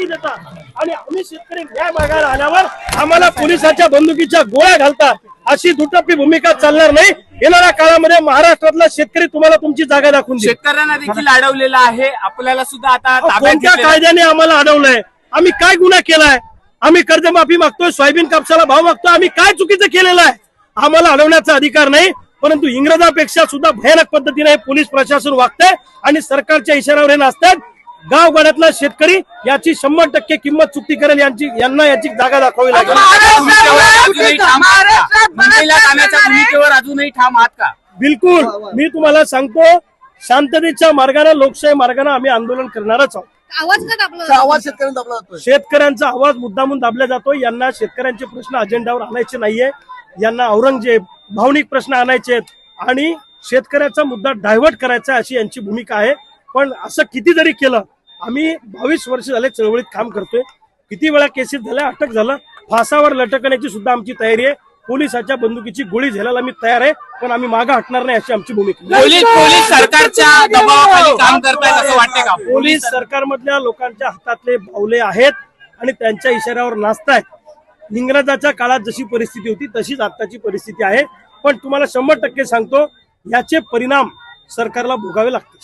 तुम्ही देता आणि आम्ही शेतकरी न्याय मागायला आल्यावर आम्हाला पोलिसांच्या बंदुकीच्या गोळ्या घालतात. अशी दुटप्पी भूमिका चालणार नाही. येणाऱ्या काळामध्ये महाराष्ट्रातला शेतकरी तुम्हाला तुमची जागा दाखवून शेतकऱ्यांना देखील अडवलेलं आहे. आपल्याला सुद्धा आता कोणत्या. कायद्याने आम्हाला अडवलंय? आम्ही काय गुन्हा केलाय? आम्ही कर्जमाफी मागतोय सोयाबीन कापसाला भाव मागतोय आम्ही काय चुकीचं केलेलं आहे? आम्हाला अडवण्याचा अधिकार नाही. परंतु इंग्रजापेक्षा सुद्धा भयानक पद्धतीने हे पोलीस प्रशासन वागतंय आणि सरकारच्या इशाऱ्यावर हे नाचतात गावगाड्यातला शेतकरी याची शंभर टक्के किंमत चुकती करेल यांची यांना याची जागा दाखवावी लागेल. भूमिकेवर अजूनही ठाम आहात का? बिलकुल मी तुम्हाला सांगतो शांततेच्या मार्गाने लोकशाही मार्गाने आम्ही आंदोलन करणारच आहोत. आवाज का दाबला आवाज शेतकऱ्यांना दाबला जातोय शेतकऱ्यांचा आवाज मुद्दामून दाबला जातो यांना शेतकऱ्यांचे प्रश्न अजेंडावर आणायचे नाहीये. यांना औरंगजेब भावनिक प्रश्न आणायचे आहेत. आणि शेतकऱ्याचा मुद्दा डायव्हर्ट करायचा अशी यांची भूमिका आहे. पण असं किती जरी केलं आम्ही बावीस वर्ष झाले चळवळीत काम करतोय. किती वेळा केसेस झाल्या अटक झालं फासावर लटकण्याची सुद्धा आमची तयारी आहे. पोलिसाच्या बंदुकीची गोळी झेलायला आम्ही तयार आहे पण आम्ही मागे हटणार नाही अशी आमची भूमिका. पोलीस सरकारच्या दबावाखाली काम करतायत असं वाटतंय का? पोलीस सरकारमधल्या लोकांच्या हातातले बावले आहेत आणि त्यांच्या इशाऱ्यावर नाचतायत. इंग्रजाच्या काळात जशी परिस्थिती होती तशीच आताची परिस्थिती आहे. पण तुम्हाला शंभर टक्के सांगतो याचे परिणाम सरकारला भोगावे लागतील.